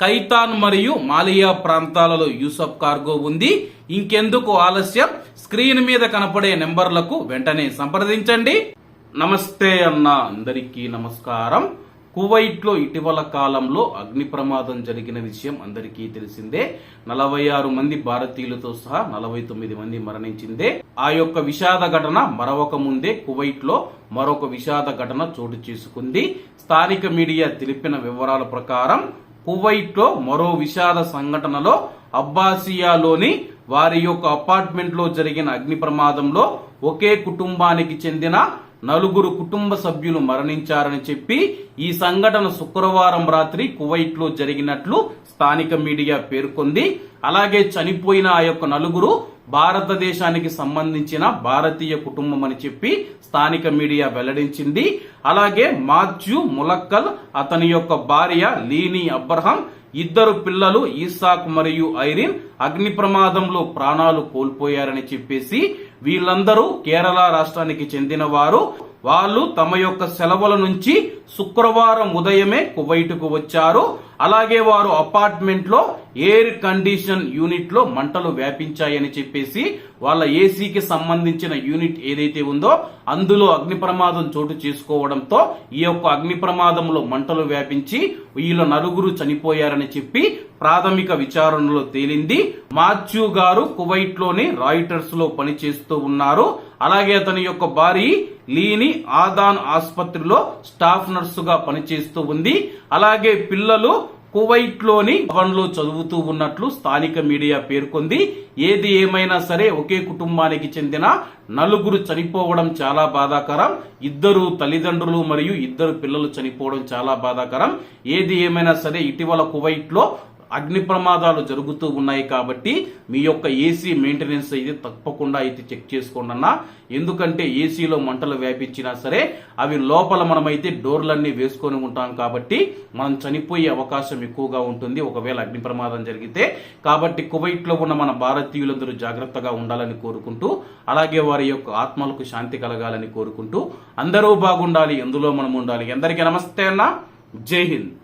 కైతాన్ మరియు మాలియా ప్రాంతాలలో యూసఫ్ కార్గో ఉంది. ఇంకెందుకు ఆలస్యం? స్క్రీన్ మీద కనపడే నెంబర్లకు వెంటనే సంప్రదించండి. నమస్తే అన్న అందరికీ నమస్కారం. కువైట్లో ఇటీవల కాలంలో అగ్ని ప్రమాదం జరిగిన విషయం అందరికీ తెలిసిందే. నలభై ఆరు మంది భారతీయులతో సహా నలభై తొమ్మిది మంది మరణించిందే. ఆ యొక్క విషాద ఘటన మరొక ముందే కువైట్లో మరొక విషాద ఘటన చోటు చేసుకుంది. స్థానిక మీడియా తెలిపిన వివరాల ప్రకారం కువైట్లో మరో విషాద సంఘటనలో అబ్బాసియాలోని వారి యొక్క అపార్ట్మెంట్లో జరిగిన అగ్ని ప్రమాదంలో ఒకే కుటుంబానికి చెందిన నలుగురు కుటుంబ సభ్యులు మరణించారని చెప్పి ఈ సంఘటన శుక్రవారం రాత్రి కువైట్లో జరిగినట్లు స్థానిక మీడియా పేర్కొంది. అలాగే చనిపోయిన ఆ యొక్క నలుగురు భారతదేశానికి సంబంధించిన భారతీయ కుటుంబం అని చెప్పి స్థానిక మీడియా వెల్లడించింది. అలాగే మాథ్యూ ములక్కల్ అతని యొక్క భార్య లీనీ అబ్రహం ఇద్దరు పిల్లలు ఈసాక్ మరియు ఐరిన్ అగ్ని ప్రమాదంలో ప్రాణాలు కోల్పోయారని చెప్పేసి వీళ్ళందరూ కేరళ రాష్ట్రానికి చెందిన వారు వాళ్ళు తమ యొక్క సెలవుల నుంచి శుక్రవారం ఉదయమే కువైట్కు వచ్చారు. అలాగే వారు అపార్ట్మెంట్లో ఎయిర్ కండిషన్ యూనిట్లో మంటలు వ్యాపించాయని చెప్పేసి వాళ్ళ ఏసీకి సంబంధించిన యూనిట్ ఏదైతే ఉందో అందులో అగ్ని ప్రమాదం చోటు చేసుకోవడంతో ఈ యొక్క అగ్ని ప్రమాదంలో మంటలు వ్యాపించి వీళ్ళ నలుగురు చనిపోయారని చెప్పి ప్రాథమిక విచారణలో తేలింది. మాథ్యూ గారు కువైట్లోని రాయిటర్స్లో పనిచేస్తూ ఉన్నారు. అలాగే అతని యొక్క భార్య లీని ఆదాన్ ఆసుపత్రిలో స్టాఫ్ నర్సుగా పనిచేస్తూ ఉంది. అలాగే పిల్లలు కువైట్లోని భవన్లో చదువుతూ ఉన్నట్లు స్థానిక మీడియా పేర్కొంది. ఏది ఏమైనా సరే ఒకే కుటుంబానికి చెందిన నలుగురు చనిపోవడం చాలా బాధాకరం. ఇద్దరు తల్లిదండ్రులు మరియు ఇద్దరు పిల్లలు చనిపోవడం చాలా బాధాకరం. ఏది ఏమైనా సరే ఇటీవల కువైట్లో అగ్ని ప్రమాదాలు జరుగుతూ ఉన్నాయి కాబట్టి మీ యొక్క ఏసీ మెయింటెనెన్స్ అయితే తప్పకుండా అయితే చెక్ చేసుకోండి అన్న. ఎందుకంటే ఏసీలో మంటలు వ్యాపించినా సరే అవి లోపల మనమైతే డోర్లన్నీ వేసుకొని ఉంటాం కాబట్టి మనం చనిపోయే అవకాశం ఎక్కువగా ఉంటుంది. ఒకవేళ అగ్ని ప్రమాదం జరిగితే కాబట్టి కువైట్లో ఉన్న మన భారతీయులందరూ జాగ్రత్తగా ఉండాలని కోరుకుంటూ అలాగే వారి యొక్క ఆత్మలకు శాంతి కలగాలని కోరుకుంటూ అందరూ బాగుండాలి. ఎందులో మనం ఉండాలి? అందరికీ నమస్తే అన్న. జై హింద్.